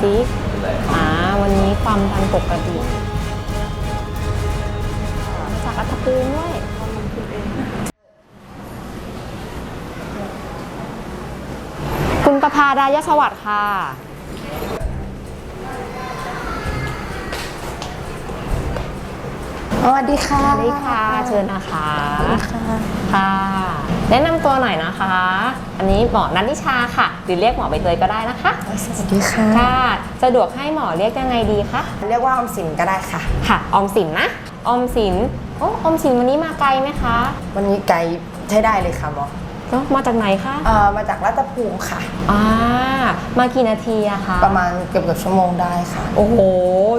ซิอ่าวันนี้ความดันปกติมาจากอัตภูมิด้วยคุณประภาดายสวัสดิ์ค่ะสวัสดีค่ะสวัสดีค่ะ เชิญนะคะค่ะค่ะ แนะนำตัวหน่อยนะคะ อันนี้หมอนันทิชาค่ะ หรือเรียกหมอใบเตยก็ได้นะคะ สวัสดีค่ะ ค่ะ สะดวกให้หมอเรียกยังไงดีคะ เรียกว่าออมสินก็ได้ค่ะ ค่ะ ออมสินนะ ออมสิน โอ้ ออมสินวันนี้มาไกลไหมคะ วันนี้ไกด์ใช้ได้เลยค่ะหมอ เนอะมาจากไหนคะเอ่อมาจากรัตภูมิค่ะ อ่ามากี่นาทีอะคะประมาณเกือบเกือบชั่วโมงได้ค่ะ โอ้โห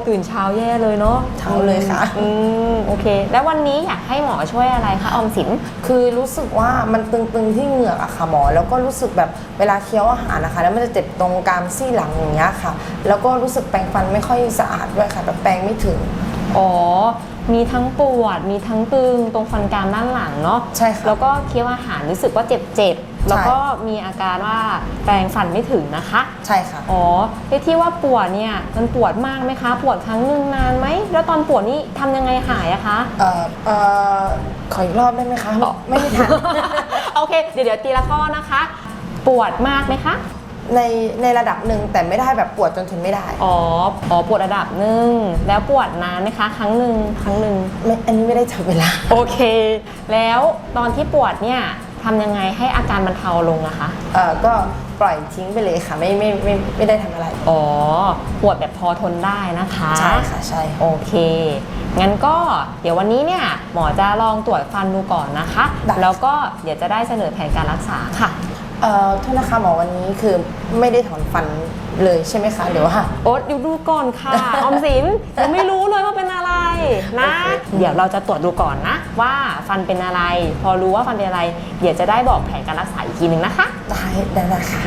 ตื่นเช้าแย่เลยเนาะเช้าเลยค่ะ อืมโอเค แล้ววันนี้อยากให้หมอช่วยอะไรคะออมสิน คือรู้สึกว่ามันตึงๆที่เหงือกอะค่ะหมอ แล้วก็รู้สึกแบบเวลาเคี้ยวอาหารนะคะ แล้วมันจะเจ็บตรงกรามซี่หลังอย่างเงี้ยค่ะ แล้วก็รู้สึกแปรงฟันไม่ค่อยสะอาดด้วยค่ะแบบแปรงไม่ถึง อ๋อ มีทั้งปวด มีทั้งตึงตรงฟันกรามด้านหลังเนาะใช่ค่ะแล้วก็เคี้ยวอาหารรู้สึกว่าเจ็บเจ็บๆแล้วก็มีอาการว่าแปรงฟันไม่ถึงนะคะ ใช่ค่ะอ๋อที่ที่ว่าปวดเนี่ยมันปวดมากไหมคะ ปวดครั้งหนึ่งนานไหมแล้วตอนปวดนี่ทำยังไงหายอะคะเอ่อเอ่อขออีกรอบได้ไหมคะไม่ได้ทันโอเค เดี๋ยวเดี๋ยวทีละข้อนะคะ ปวดมากไหมคะ ในในระดับหนึ่งแต่ไม่ได้แบบปวดจนทนไม่ได้ อ๋อ อ๋อปวดระดับหนึ่งแล้วปวดนานไหมคะ ครั้งหนึ่งครั้งหนึ่งไม่อันนี้ไม่ได้จับเวลา โอเค แล้วตอนที่ปวดเนี่ยทำยังไงให้อาการบรรเทาลงอะคะ เอ่อก็ปล่อยทิ้งไปเลยค่ะ ไม่ไม่ไม่ไม่ได้ทำอะไร อ๋อ ปวดแบบพอทนได้นะคะ ใช่ค่ะใช่โอเค งั้นก็เดี๋ยววันนี้เนี่ยหมอจะลองตรวจฟันดูก่อนนะคะได้แล้วก็เดี๋ยวจะได้เสนอแผนการรักษาค่ะ เอ่อโทษนะคะหมอวันนี้คือไม่ได้ถอนฟันเลยใช่ไหมคะหรือว่า โอ๊ตอยู่ดูก่อนค่ะ ออมสินยังไม่รู้เลยว่าเป็นอะไรนะโอเคเดี๋ยวเราจะตรวจดูก่อนนะ ว่าฟันเป็นอะไร พอรู้ว่าฟันเป็นอะไร เดี๋ยวจะได้บอกแผนการรักษาอีกทีหนึ่งนะคะ ได้ได้ได้ค่ะ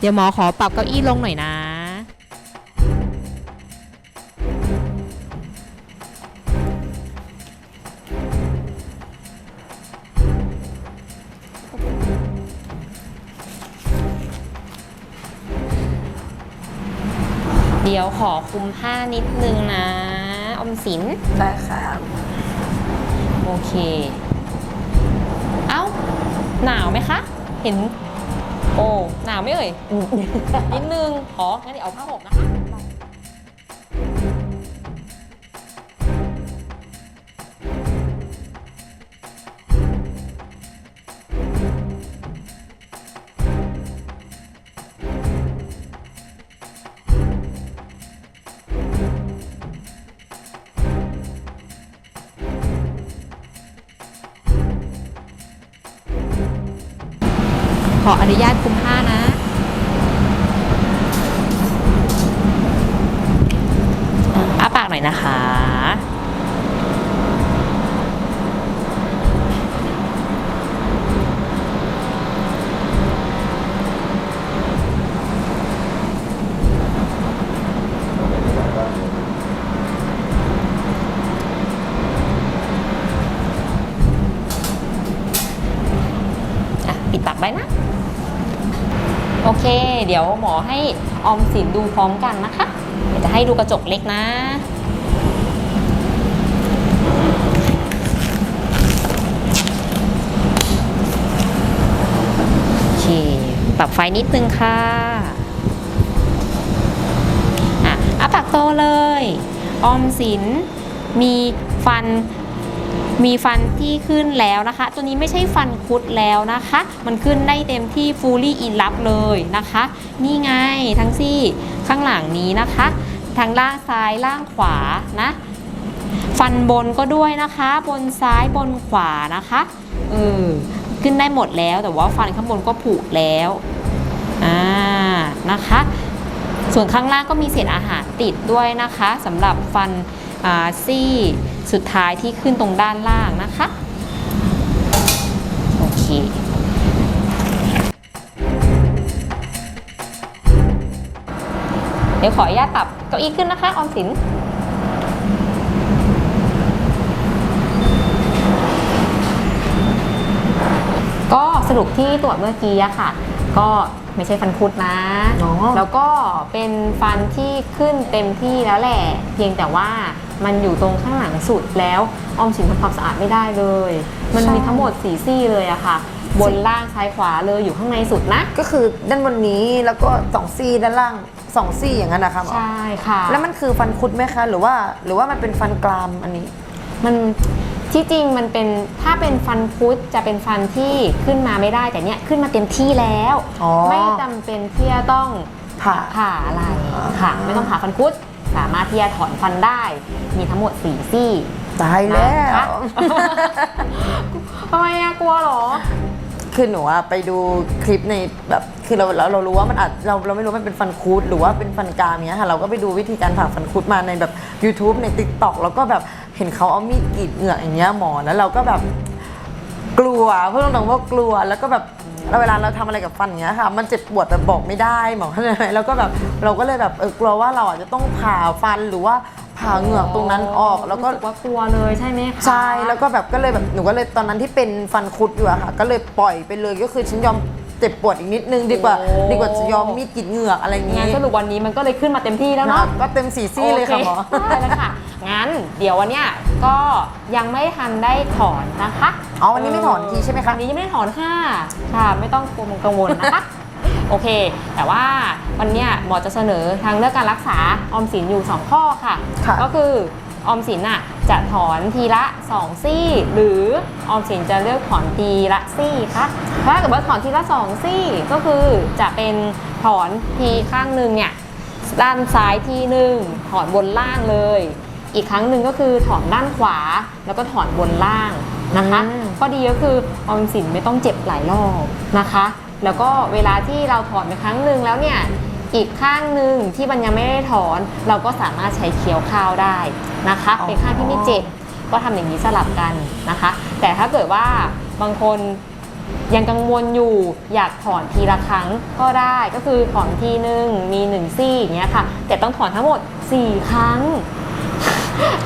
เดี๋ยวหมอขอปรับเก้าอี้ลงหน่อยนะ ดี๋ยวขอคุมผ้านิดนึงนะออมสิน ได้ค่ะโอเค เอ้า หนาวไหมคะ เห็น โอ้ หนาวไหมเอ่ย นิดนึงของั้นเดี๋ยวเอาผ้าห่มนะคะ ขออนุญาตคุมผ้านะ หมอให้ออมสินดูพร้อมกันนะคะ เดี๋ยวจะให้ดูกระจกเล็กนะโอเคปรับไฟนิดนึงค่ะอะอปากโตเลย ออมสินมีฟัน มีฟันที่ขึ้นแล้วนะคะ ตัวนี้ไม่ใช่ฟันคุดแล้วนะคะ มันขึ้นได้เต็มที่ fully in รับเลยนะคะ นี่ไงทั้งซี่ข้างหลังนี้นะคะ ทางล่างซ้ายล่างขวานะ ฟันบนก็ด้วยนะคะ บนซ้ายบนขวานะคะเออขึ้นได้หมดแล้วแต่ว่าฟันข้างบนก็ผุแล้วอ่านะคะ ส่วนข้างล่างก็มีเศษอาหารติดด้วยนะคะสำหรับฟันซี่ สุดท้ายที่ขึ้นตรงด้านล่างนะคะ โอเคเดี๋ยวขออนุญาตปรับเก้าอี้ขึ้นนะคะออมสินก็สรุปที่ตรวจเมื่อกี้อะค่ะ ก็ไม่ใช่ฟันคุดนะ แล้วก็เป็นฟันที่ขึ้นเต็มที่แล้วแหละ เพียงแต่ว่า มันอยู่ตรงข้างหลังสุดแล้วออมสินทำความสะอาดไม่ได้เลย มันมีทั้งหมดสีซี่เลยอะค่ะ บนล่างซ้ายขวาเลยอยู่ข้างในสุดนะ ก็คือด้านบนนี้แล้วก็สองซี่ด้านล่างสองซี่อย่างนั้นนะคะหมอใช่ค่ะ แล้วมันคือฟันคุดไหมคะ หรือว่าหรือว่ามันเป็นฟันกรามอันนี้ มันที่จริงมันเป็นถ้าเป็นฟันคุดจะเป็นฟันที่ขึ้นมาไม่ได้แต่เนี้ยขึ้นมาเต็มที่แล้วอ๋อไม่จำเป็นที่จะต้องผ่าผ่าอะไรอ่าค่ะ ไม่ต้องผ่าฟันคุด สามารถที่จะถอนฟันได้ มีทั้งหมดสี่ซี่ตายแล้วนะคะทำไมอะกลัวเหรอ คือหนูอะไปดูคลิปในแบบคือเราเราเรารู้ว่ามันอาจเราเราไม่รู้มันเป็นฟันคุดหรือว่าเป็นฟันกรามเนี้ยค่ะเราก็ไปดูวิธีการผ่าฟันคุดมาในแบบ YouTube ใน t ิ k t o k แล้วก็แบบเห็นเขาเอามีดกรีดเหงือกอย่างเงี้ยหมอแล้วเราก็แบบกลัวพูดตรงๆว่ากลัวแล้วก็แบบ แล้วเวลาเราทำอะไรกับฟันอย่างเงี้ยค่ะมันเจ็บปวดแต่บอกไม่ได้หมอเข้าใจไหมแล้วก็แบบเราก็เลยแบบเออกลัวว่าเราอาจจะต้องผ่าฟันหรือว่าผ่าเหงือกตรงนั้นออกแล้วก็รู้สึว่ากลัวเลยใช่ไหมคะใช่แล้วก็แบบก็เลยแบบหนูก็เลยตอนนั้นที่เป็นฟันคุดอยู่อะค่ะ ก็เลยปล่อยไปเลยก็คือฉันยอมเจ็บปวดอีกนิดนึงดีกว่าโอ้ดีกว่าจะยอมมีดกรีดเหงือกอะไรอย่างงั้งี้นสรุปวันนี้มันก็เลยขึ้นมาเต็มที่แล้วนะเนาะก็เต็มสี่ซี่เลยค่ะหมอโอเคได้แล้วค่ะ งั้นเดี๋ยววันเนี้ยก็ยังไม่ทันได้ถอนนะคะอ๋อวันนี้ไม่ถอนทีใช่ไหมคะ วันนี้ยังไม่ได้ถอนค่ะ ค่ะ ไม่ต้องกังวลนะคะ โอเค แต่ว่าวันเนี้ยหมอจะเสนอทางเลือกการรักษาออมสินอยู่ 2 ข้อค่ะ ค่ะ ก็คือออมสินน่ะจะถอนทีละ 2 ซี่ หรือออมสินจะเลือกถอนทีละซี่คะถ้าเกิดว่าถอนทีละ 2 ซี่ก็คือจะเป็นถอนทีข้างหนึ่งเนี่ยด้านซ้ายทีหนึ่งถอนบนล่างเลย อีกครั้งหนึ่งก็คือถอนด้านขวาแล้วก็ถอนบนล่างนะคะอืมข้อดีก็คือออมสินไม่ต้องเจ็บหลายรอบนะคะ แล้วก็เวลาที่เราถอนไปครั้งหนึ่งแล้วเนี่ยอีกข้างหนึ่งที่มันยังไม่ได้ถอน เราก็สามารถใช้เคี้ยวข้าวได้นะคะอ๋อเป็นข้างที่ไม่เจ็บก็ทำอย่างนี้สลับกันนะคะ แต่ถ้าเกิดว่าบางคนยังกังวลอยู่อยากถอนทีละครั้งก็ได้ก็คือถอนทีหนึ่งมีหนึ่งซี่อย่างเงี้ยค่ะ แต่ต้องถอนทั้งหมด 4 ครั้ง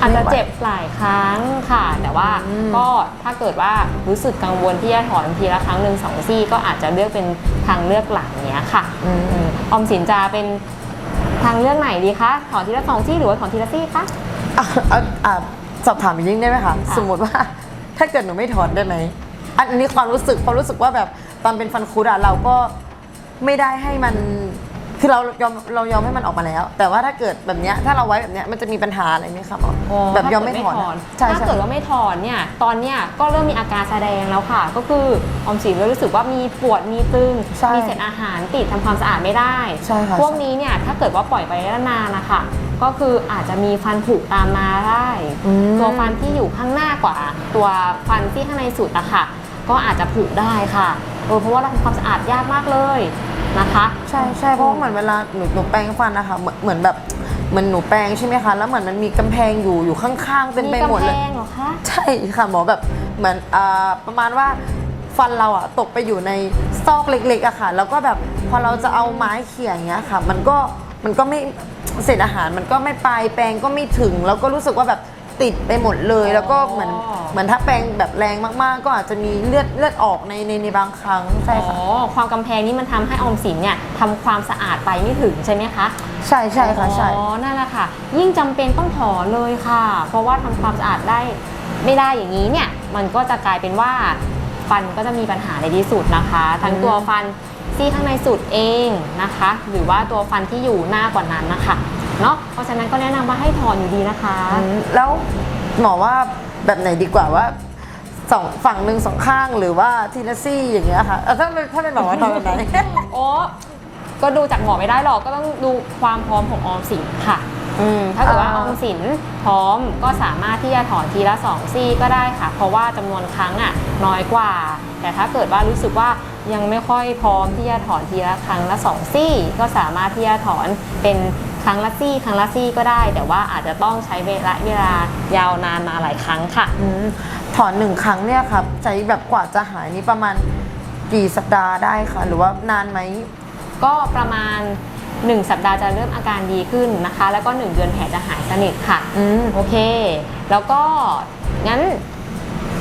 อาจจะเจ็บหลายครั้งค่ะ แต่ว่าอืมก็ถ้าเกิดว่ารู้สึกกังวลที่จะถอนทีละครั้งหนึ่งสองซี่ก็อาจจะเลือกเป็นทางเลือกหลังเนี้ยค่ะอืมอืมออมสินจะเป็นทางเลือกไหนดีคะถอนทีละสองซี่หรือว่าถอนทีละซี่คะอะอะอะสอบถามอีกนิดได้ไหมคะค่ะสมมติว่าถ้าเกิดหนูไม่ถอนได้ไหมอันนี้ความรู้สึกความรู้สึกว่าแบบตอนเป็นฟันคุดอะเราก็ไม่ได้ให้มัน คือเรายอมเรายอมให้มันออกมาแล้ว แต่ว่าถ้าเกิดแบบเนี้ยถ้าเราไว้แบบเนี้ยมันจะมีปัญหาอะไรไหมคะหมอแบบยอมไม่ถอนอะใช่ถ้าใช่ เกิดว่าไม่ถอนเนี่ย ตอนเนี้ยก็เริ่มมีอาการแสดงแล้วค่ะ ก็คือออมสินเริ่มรู้สึกว่ามีปวด มีตึง ใช่มีเศษอาหารติดทำความสะอาดไม่ได้ ใช่ค่ะ พวกนี้เนี่ยถ้าเกิดว่าปล่อยไปนานๆนะคะ ก็คืออาจจะมีฟันผุตามมาได้ อืม ตัวฟันที่อยู่ข้างหน้ากว่า ตัวฟันที่ข้างในสุดอะค่ะ ก็อาจจะผุได้ค่ะเออเพราะว่าเราทำความสะอาดยากมากเลย นะคะ ใช่ใช่เพราะว่าเหมือนเวลาหนูหนูแปรงฟันนะคะเหมือนเหมือนแบบเหมือนหนูแปรงใช่ไหมคะ แล้วเหมือนมันมีกำแพงอยู่อยู่ข้างๆเต็มไปหมดเลยกำแพงเหรอคะ ใช่ค่ะหมอแบบเหมือนอ่าประมาณว่าฟันเราอะตกไปอยู่ในซอกเล็กๆอะค่ะ แล้วก็แบบพอเราจะเอาไม้เขี่ยอย่างเงี้ยค่ะ มันก็มันก็ไม่เศษอาหารมันก็ไม่ไปแปรงก็ไม่ถึง แล้วก็รู้สึกว่าแบบ ติดไปหมดเลย แล้วก็เหมือนอ๋อเหมือนถ้าแปรงแบบแรงมากๆ ก็อาจจะมีเลือดเลือดออกในในในบางครั้งใช่อ๋ค่ะอความกำแพงนี้มันทำให้ออมสินเนี่ยทำความสะอาดไปไม่ถึงใช่ไหมคะ ใช่ใช่ค่ะใช่ อ๋อ นั่นแหละค่ะ ยิ่งจำเป็นต้องถอนเลยค่ะ เพราะว่าทำความสะอาดได้ไม่ได้อย่างนี้เนี่ย มันก็จะกลายเป็นว่าฟันก็จะมีปัญหาในที่สุดนะคะ ทั้งตัวฟันซี่ข้างในสุดเองนะคะ หรือว่าตัวฟันที่อยู่หน้ากว่านั้นนะคะ เนาะเพราะฉะนั้นก็แนะนำว่าให้ถอนอยู่ดีนะคะ อืมแล้วหมอว่าแบบไหนดีกว่าว่าสองฝั่งหนึ่งสองข้างหรือว่าทีละซี่อย่างเงี้ยค่ะเอ่อถ้าเป็นถ้าเป็นหมอว่าทำแบบไหน โอ้ก็ดูจากหมอไม่ได้หรอกก็ต้องดูความพร้อมของออมสินค่ะ อืมถ้าเกิดว่าออ่าอมสินพร้อมก็สามารถที่จะถอนทีละ 2 ซี่ก็ได้ค่ะ เพราะว่าจำนวนครั้งอะน้อยกว่า แต่ถ้าเกิดว่ารู้สึกว่ายังไม่ค่อยพร้อมที่จะถอนทีละครั้งละ 2 ซี่ ก็สามารถที่จะถอนเป็น ครั้งละซี่ ครั้งละซี่ก็ได้ แต่ว่าอาจจะต้องใช้เวลาเวลายาวนานมาหลายครั้งค่ะ อืมถอนหนึ่งครั้งเนี่ยครับใช้แบบกว่าจะหายนี่ประมาณกี่สัปดาห์ได้คะหรือว่านานไหม ก็ประมาณ 1 สัปดาห์จะเริ่มอาการดีขึ้นนะคะ แล้วก็ 1 เดือนแผลจะหายสนิทค่ะ อืม โอเค แล้วก็งั้น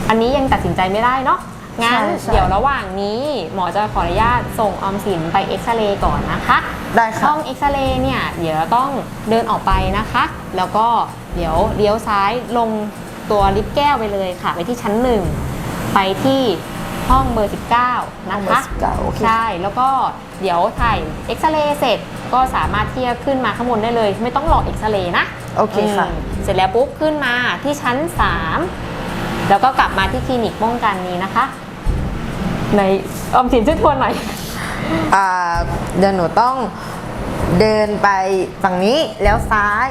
อันนี้ยังตัดสินใจไม่ได้เนาะ งั้นใช่ใช่ เดี๋ยวระหว่างนี้หมอจะขออนุญาตส่งออมสินไปเอ็กซเรย์ก่อนนะคะ ได้ค่ะห้องเอ็กซเรย์เนี่ยเดี๋ยวเราต้องเดินออกไปนะคะ แล้วก็เดี๋ยวเลี้ยวซ้ายลงตัวลิฟต์แก้วไปเลยค่ะ ไปที่ชั้นหนึ่งไปที่ห้องเบอร์ 19 นะห้องเบอคะร์19โอเค ใช่ แล้วก็เดี๋ยวถ่ายเอ็กซเรย์เสร็จก็สามารถที่จะขึ้นมาข้างบนได้เลย ไม่ต้องรอเอ็กซเรย์นะ โอเคค่ะอืมเสร็จแล้วปุ๊บขึ้นมาที่ชั้น 3 แล้วก็กลับมาที่คลินิกป้องกันนี้นะคะ ในออมสินช่วยทวนหน่อยอ่า เดี๋ยวหนูต้องเดินไปฝั่งนี้แล้วซ้าย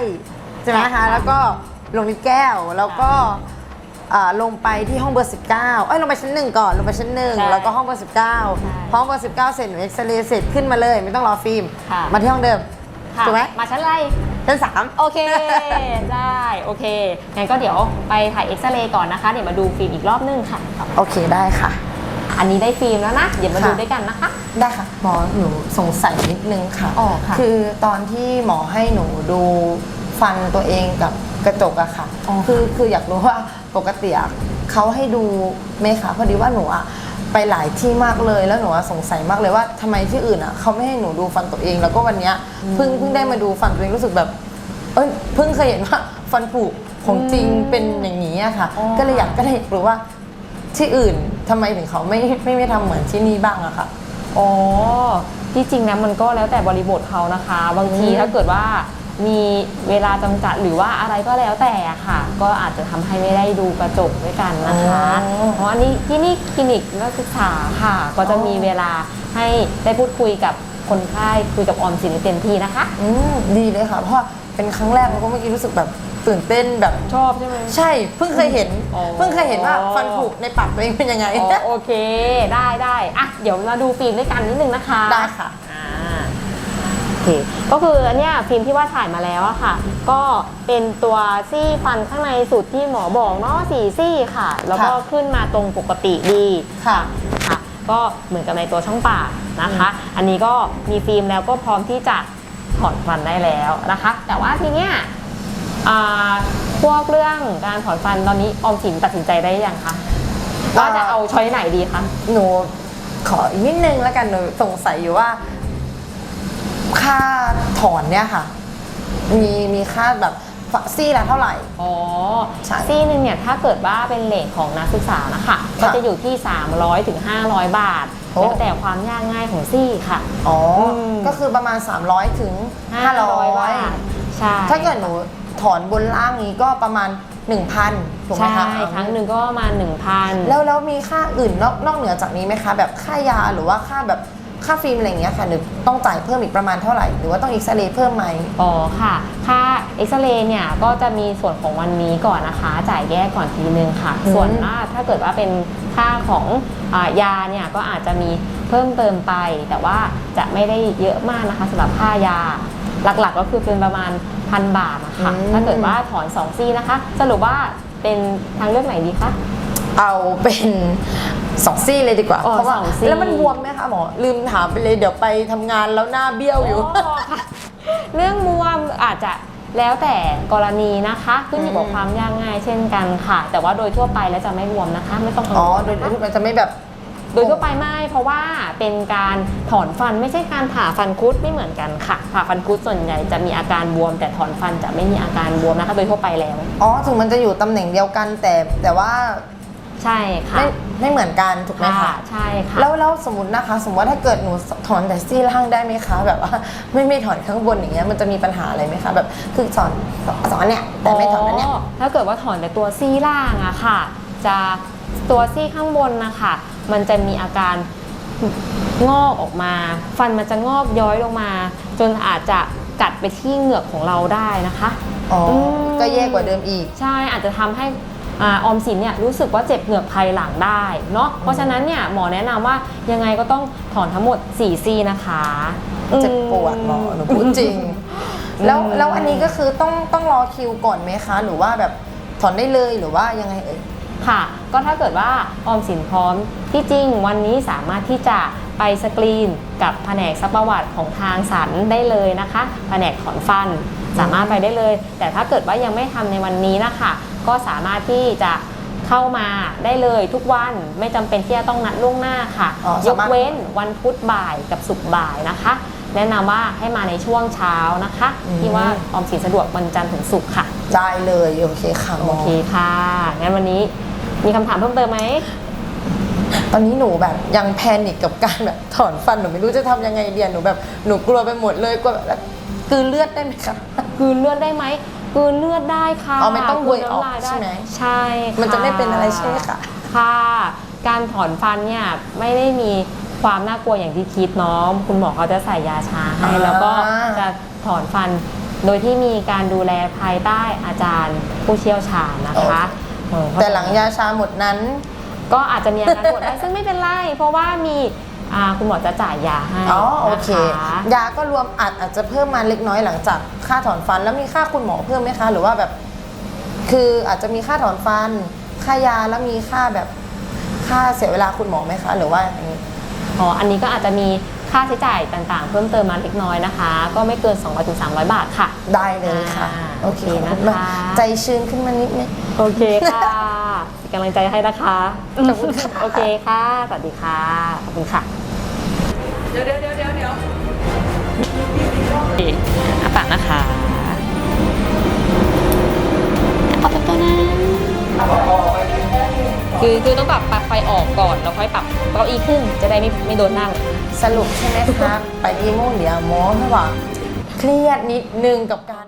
ใช่ไหมค่ะคะแล้วก็ลงลิฟต์แก้วแล้วก็อ่าลงไปที่ห้องเบอร์19เอ้ยลงไปชั้นหนึ่งก่อนลงไปชั้นหนึ่งใช่แล้วก็ห้องเบอร์ใช่19ห้องเบอร์19เสร็จหนูเอ็กซเรย์เสร็จขึ้นมาเลย ไม่ต้องรอฟิล์มค่ะมาที่ห้องเดิมค่ะถูกไหมมาชั้นอะไรชั้นสามโอเคได้โอเคงั้นก็เดี๋ยวไปถ่ายเอ็กซเรย์ก่อนนะคะเดี๋ยวมาดูฟิล์มอีกรอบนึงค่ะ โอเคได้ค่ะ อันนี้ได้ฟิล์มแล้วนะ เดี๋ยวมาดูค่ะด้วยกันนะคะ ได้ค่ะหมอหนูสงสัยนิดนึงค่ะอ๋อค่ะ คือตอนที่หมอให้หนูดูฟันตัวเองกับกระจกอะค่ะอ๋อคือคืออยากรู้ว่าปกติอะเขาให้ดูไหมคะพอดีว่าหนูอะไปหลายที่มากเลยแล้วหนูอะสงสัยมากเลยว่าทำไมที่อื่นอะเขาไม่ให้หนูดูฟันตัวเอง แล้วก็วันเนี้ยเพิ่งเพิ่งได้มาดูฟันตัวเองรู้สึกแบบ เอ้ยเพิ่งเคยเห็นว่าฟันผุของจริงอืมเป็นอย่างนี้อะค่ะอ๋อก็เลยอยากก็เลยอยากรู้ว่าที่อื่น ทำไมถึงเขาไม่ไม่ไม่ทำเหมือนที่นี่บ้างอะค่ะ อ๋อที่จริงนะมันก็แล้วแต่บริบทเขานะคะ บางทีอืม ถ้าเกิดว่ามีเวลาจำกัดหรือว่าอะไรก็แล้วแต่อะค่ะ ก็อาจจะทำให้ไม่ได้ดูกระจกด้วยกันนะคะ เพราะอันนี้ที่นี่คลินิกนักศึกษาค่ะ ก็จะมีเวลาให้ได้พูดคุยกับคนไข้คุยกับออมสินเต็มที่นะคะ อืมดีเลยค่ะ เพราะว่าเป็นครั้งแรกแล้วก็เมื่อกี้รู้สึกแบบ ตื่นเต้นแบบ ชอบใช่ไหม ใช่เพิ่งเคยเห็น อ๋อ เพิ่งเคยเห็นว่าฟันผุในปากตัวเองเป็นยังไง อ๋อโอเคได้ได้อะเดี๋ยวมาดูฟิล์มด้วยกันนิดนึงนะคะ ได้ค่ะ อ่าโอเคก็คืออันเนี้ยฟิล์มที่ว่าถ่ายมาแล้วอะค่ะ ก็เป็นตัวซี่ฟันข้างในสุดที่หมอบอกเนาะสี่ซี่ค่ะ แล้วก็ค่ะ ขึ้นมาตรงปกติดีค่ะ ค่ะ ก็เหมือนกับในตัวช่องปากนะคะ อันนี้ก็มีฟิล์มแล้วก็พร้อมที่จะถอนฟันได้แล้วนะคะ แต่ว่าทีเนี้ย อ่าพวกเรื่องการถอนฟันตอนนี้ออมสินตัดสินใจได้ยังคะว่าจะเอาช้อยไหนดีคะ หนูขออีกนิดนึงแล้วกันหนูสงสัยอยู่ว่า ค่าถอนเนี่ยค่ะ มีมีค่าแบบซี่ละเท่าไหร่ อ๋อ ใช่ซี่หนึ่งเนี่ยถ้าเกิดว่าเป็นเลทของนักศึกษานะคะก็จะอยู่ที่ 300ถึง500 บาทโอ้แล้วแต่ความยากง่ายของซี่ค่ะ อ๋ออมก็คือประมาณ 300ถึงบาท500ใช่ ถ้าเกิดหนู ถอนบนล่างนี้ก็ประมาณ 1,000ถูกไหมใช่คะครั้งหนึ่งก็ประมาณ1,000แล้วแล้วมีค่าอื่นนอกนอกเหนือจากนี้ไหมคะ แบบค่ายาหรือว่าค่าแบบค่าฟิล์มอะไรอย่างเงี้ยค่ะหรือต้องจ่ายเพิ่มอีกประมาณเท่าไหร่ หรือว่าต้องเอ็กซเรย์เพิ่มไหม อ๋อค่ะ ค่าเอ็กซเรย์เนี่ยก็จะมีส่วนของวันนี้ก่อนนะคะ จ่ายแยกก่อนทีนึงค่ะ อืม ส่วนว่าถ้าเกิดว่าเป็นค่าของอายาเนี่ยก็อาจจะมีเพิ่มเติมไป แต่ว่าจะไม่ได้เยอะมากนะคะสำหรับค่ายา หลักๆก็คือเป็นประมาณพันบาทนะคะอืม ถ้าเกิดว่าถอน2องซี่นะคะ สรุปว่าเป็นทางเลือกไหนดีคะ เอาเป็นสองซี่เลยดีกว่า อ๋อเพราะว่าสองซี่ แล้วมันบวมไหมคะหมอ ลืมถามไปเลยเดี๋ยวไปทำงานแล้วหน้าเบี้ยวอยู่ อ๋อค่ะเรื่องบวมอาจจะแล้วแต่กรณีนะคะ ขึ้นอยู่กับอืม ความยากง่ายเช่นกันค่ะ แต่ว่าโดยทั่วไปแล้วจะไม่บวมนะคะ ไม่ต้องกังอ๋อวลโดยนะคะมันจะไม่แบบ โดยทั่วไปไม่เพราะว่าเป็นการถอนฟันไม่ใช่การผ่าฟันคุดไม่เหมือนกันค่ะ ผ่าฟันคุดส่วนใหญ่จะมีอาการบวม แต่ถอนฟันจะไม่มีอาการบวมนะคะโดยทั่วไปแล้ว อ๋อถึงมันจะอยู่ตำแหน่งเดียวกันแต่แต่ว่าใช่ค่ะไม่ไม่เหมือนกันถูกไหมคะ ใช่ค่ะแล้วแล้วสมมตินะคะ สมมติว่าถ้าเกิดหนูถอนแต่ซี่ล่างได้ไหมคะ แบบว่าไม่ไม่ถอนข้างบนอย่างเงี้ยมันจะมีปัญหาอะไรไหมคะแบบคือสอนสอนเนี่ยแต่ไม่ถอนอันเนี้ยถ้าเกิดว่าถอนแต่ตัวซี่ล่างอะค่ะ จะ ตัวซี่ข้างบนนะคะมันจะมีอาการงอกออกมา ฟันมันจะงอกย้อยลงมา จนอาจจะกัดไปที่เหงือกของเราได้นะคะอ๋ออมก็แย่กว่าเดิมอีก ใช่อาจจะทำให้อาออมสินเนี่ยรู้สึกว่าเจ็บเหงือกภายหลังได้เนาะเพราะฉะนั้นเนี่ยหมอแนะนำว่ายังไงก็ต้องถอนทั้งหมด4ซี่นะคะเจ็บปวดหมอหนูพูดจริง แล้วแล้วอันนี้ก็คือต้องต้องรอคิวก่อนไหมคะ หรือว่าแบบถอนได้เลยหรือว่ายังไงเอ่ย ค่ะ ก็ถ้าเกิดว่าออมสินพร้อมที่จริงวันนี้สามารถที่จะไปสกรีนกับแผนกซักประวัติของทางสันได้เลยนะคะ แผนกถอนฟันสามารถไปได้เลย แต่ถ้าเกิดว่ายังไม่ทำในวันนี้นะคะ ก็สามารถที่จะเข้ามาได้เลยทุกวันไม่จำเป็นที่จะต้องนัดล่วงหน้าค่ะอ๋อยสากมารถเว้นวันพุธบ่ายกับศุกร์บ่ายนะคะ แนะนำว่าให้มาในช่วงเช้านะคะอืมที่ว่าออมสินสะดวกวันจันทร์ถึงศุกร์ค่ะ ได้เลย โอเคค่ะหมโออเคค่ะงั้นวันนี้ มีคำถามเพิ่มเติมไหม ตอนนี้หนูแบบยังแพนิคกับการแบบถอนฟันหนูไม่รู้จะทำยังไงเดียหนูแบบหนูกลัวไปหมดเลยกลัวแบบกลืนเลือดได้ไหมคะ กลืนเลือดได้ไหมกลืนเลือดได้ค่ะอ๋อไม่ต้องกลืนเวยออกน้ำลายด้ใช่ไหมใช่ค่ะมันจะไม่เป็นอะไรใช่ไหมคะค่ะ การถอนฟันเนี่ยไม่ได้มีความน่ากลัวอย่างที่คิดเนาะคุณหมอเขาจะใส่ยาชาให้อ่าแล้วก็จะถอนฟันโดยที่มีการดูแลภายใต้อาจารย์ผู้เชี่ยวชาญนะคะ เออแต่หลังยาชาหมดนั้น ก็อาจจะมีอาการปวดได้ซึ่งไม่เป็นไร เพราะว่ามีอ่าคุณหมอจะจ่ายยาให้อ๋อโอเค นะคะ ยาก็รวมอาจอาจจะเพิ่มมาเล็กน้อยหลังจากค่าถอนฟันแล้วมีค่าคุณหมอเพิ่มไหมคะ หรือว่าแบบ คืออาจจะมีค่าถอนฟัน ค่ายาแล้วมีค่าแบบค่าเสียเวลาคุณหมอไหมคะ หรือว่าอย่างนี้ อ๋อ อันนี้ก็อาจจะมี ค่าใช้จ่ายต่างๆ เพิ่มเติมมาเล็กน้อยนะคะ ก็ไม่เกิน 200-300ถึง300 บาทค่ะ ได้เลยค่ะอ่าโอเคโอเคขอบคุณมากนะคะ ใจชื้นขึ้นมานิดนึงโอเคค่ะเป็นกำลังใจให้นะคะขอบคุณค่ะโอเคค่ะสวัสดีค่ะขอบคุณค่ะ เดี๋ยวเดี๋ยวเดี๋ยวเดี๋ยวเดี๋ยวอาปากนะคะเอาตัวนะคือคือต้องปรับปลั๊กไฟออกก่อนแล้วค่อยปรับเก้าอี้ขึ้นจะได้ไม่ไม่โดนนั่ง สรุปใช่ไหมคะ ไปอีโมงเดี๋ยวหมอให้ว่าเครียดนิดนึงกับการ